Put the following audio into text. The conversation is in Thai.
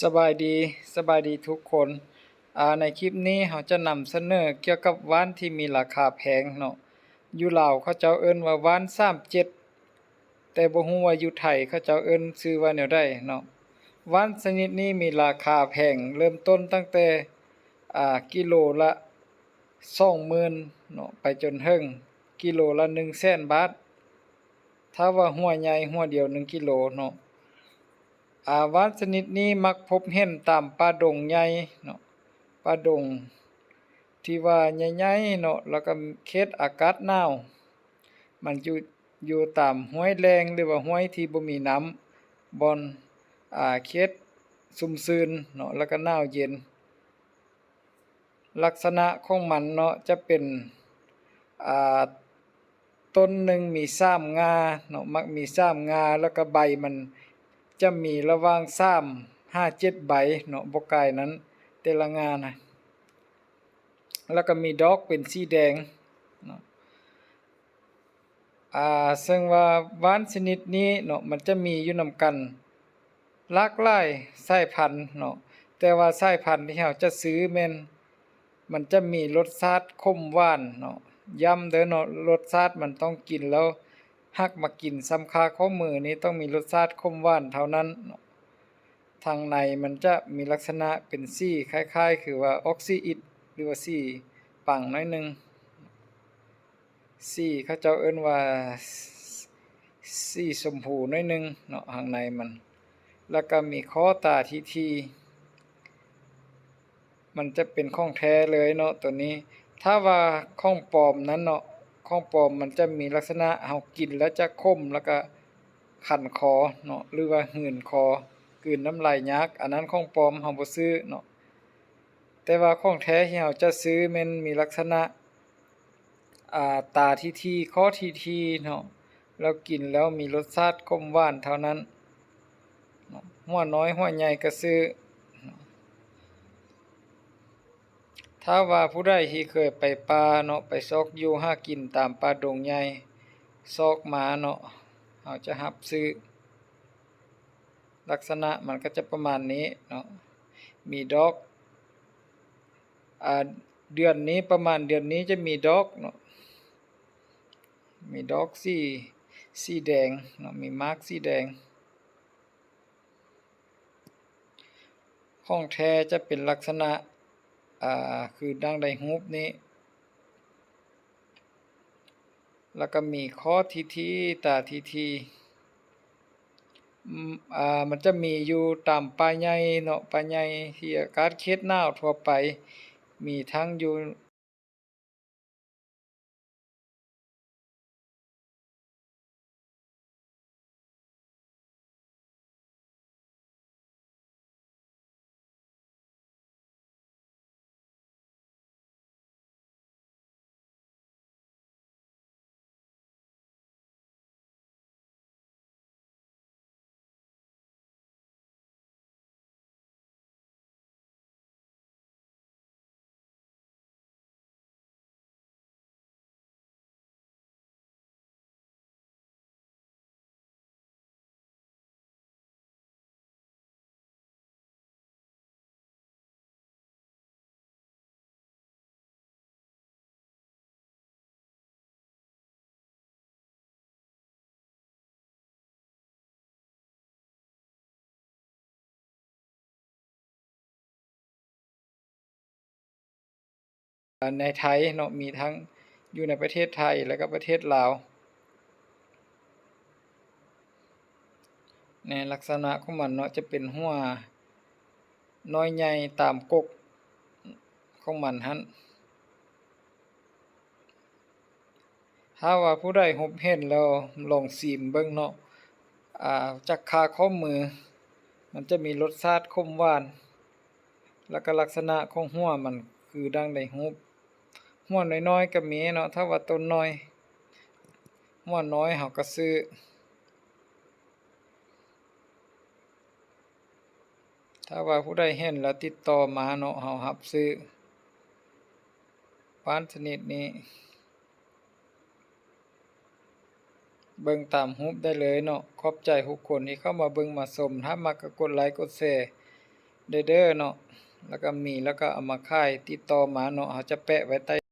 สบายดีสบายดีทุกคนอ่าในคลิปนี้เราจะนำเสนอเกี่ยวกับว่านที่มีราคาแพงเนาะอยู่ลาวเขาเจ้าเอิ้นว่าว่าน37แต่บ่ฮู้ว่าอยู่ไทยเขาเจ้าเอิ้นชื่อว่าแนวใดเนาะว่านชนิดนี้มีราคาแพงเริ่มต้นตั้งแต่อ่ากิโลละ20,000เนาะไปจนถึงกิโลละ100,000บาทถ้าว่าหัวใหญ่หัวเดียว 1กิโลเนาะ อาวานชนิดนี้มักพบเห็นตามป่าดงใหญ่เนาะป่าดง ที่ว่าใหญ่ๆเนาะแล้วก็เขตอากาศหนาวมันอยู่อยู่ตามห้วยแรงหรือว่าห้วยที่บ่มีน้ำบอนอ่าเขตซุ่มซื่นเนาะแล้วก็หนาวเย็น ลักษณะของมันเนาะจะเป็นอ่าต้นหนึ่งมีสามงาเนาะมักมีสามงาแล้วก็ใบมัน จะมีระว่าง3 5 7ใบเนาะบ่กายนั้น แต่ละงานนะแล้วก็มีดอกเป็นสีแดงเนาะอ่าซึ่งว่าวานชนิดนี้เนาะมันจะมีอยู่นำกันหลากหลายสายพันธุ์เนาะแต่ว่าสายพันธุ์ที่เราจะซื้อแม่นมันจะมีรสชาติคมหวานเนาะย้ำเด้อเนาะรสชาติมันต้องกินแล้ว หักมากินซ้ำคาข้อมือนี้ต้องมีรสชาติคมหวานเท่านั้น ทางในมันจะมีลักษณะเป็นสีคล้ายๆ คือว่าออกซิอิดหรือว่าสีปังน้อยหนึงสีเขาเจ้าเอิ้นว่าสีชมพูน้อยหนึงเนาะข้างในมัน แล้วก็มีคอตาทีทีมันจะเป็นข้องแท้เลยเนาะตัวนี้ ถ้าว่าข้องปลอมนั้นเนาะ ของปลอมมันจะมีลักษณะเฮากินแล้วจะคมแล้วก็คันคอเนาะหรือว่าหื่นคอกลืนน้ำลายยักอันนั้นของปลอมเฮาบ่ซื้อเนาะแต่ว่าของแท้ที่เฮาจะซื้อม่นมีลักษณะอ่าตาทีทีคอทีทีเนาะแล้วกินแล้วมีรสชาติคมหวานเท่านั้นเนาะหัวน้อยหัวใหญ่ก็ซื้อ ถ้าว่าผู้ใดที่เคยไปป่าเนาะไปซอกอยู่หากินตามป่าดงใหญ่ซอกหมาเนาะเขาจะหับซื้อ ลักษณะมันก็จะประมาณนี้เนาะมีดอกอ่าเดือนนี้ประมาณเดือนนี้จะมีดอกเนาะมีดอกสีสีแดงเนาะมีมาร์กสีแดงของแท้จะเป็นลักษณะ อ่าคือดังไดฮุบนี้ แล้วก็มีคอทีทีตาทีทีอ่ามันจะมีอยู่ตามป่าใหญ่เนาะป่าใหญ่ที่อากาศเขตหนาวทั่วไป มีทั้งอยู่ ในไทยเนาะมีทั้งอยู่ในประเทศไทยแล้วก็ประเทศลาว ในลักษณะของมันเนาะจะเป็นหัวน้อยใหญ่ตามกกของมันหันถ้าว่าผู้ใดพบเห็นแล้วลองชิมเบิ่งเนาะอ่าจากคาข้อมือ มันจะมีรสชาติคมหวาน แล้วก็ลักษณะของหัวมันคือดังในรูป หัวนน้อยๆก็มีเนาะถ้าว่าต้นน้อยหัวนน้อยเฮาก็ซื้อถ้าว่าผู้ใดเห็นแล้วติดต่อมาเนาะเฮารับซื้อปานชนิดนี้ เบิ่งตามรูปได้เลยเนาะขอบใจทุกคนที่เข้ามาเบิ่งมาชมถ้ามักก็กดไลค์กดแชร์เด้อเด้อเนาะแล้วก็มีแล้วก็เอามาขายติดต่อมาเนาะเขาจะแปะไว้ใต้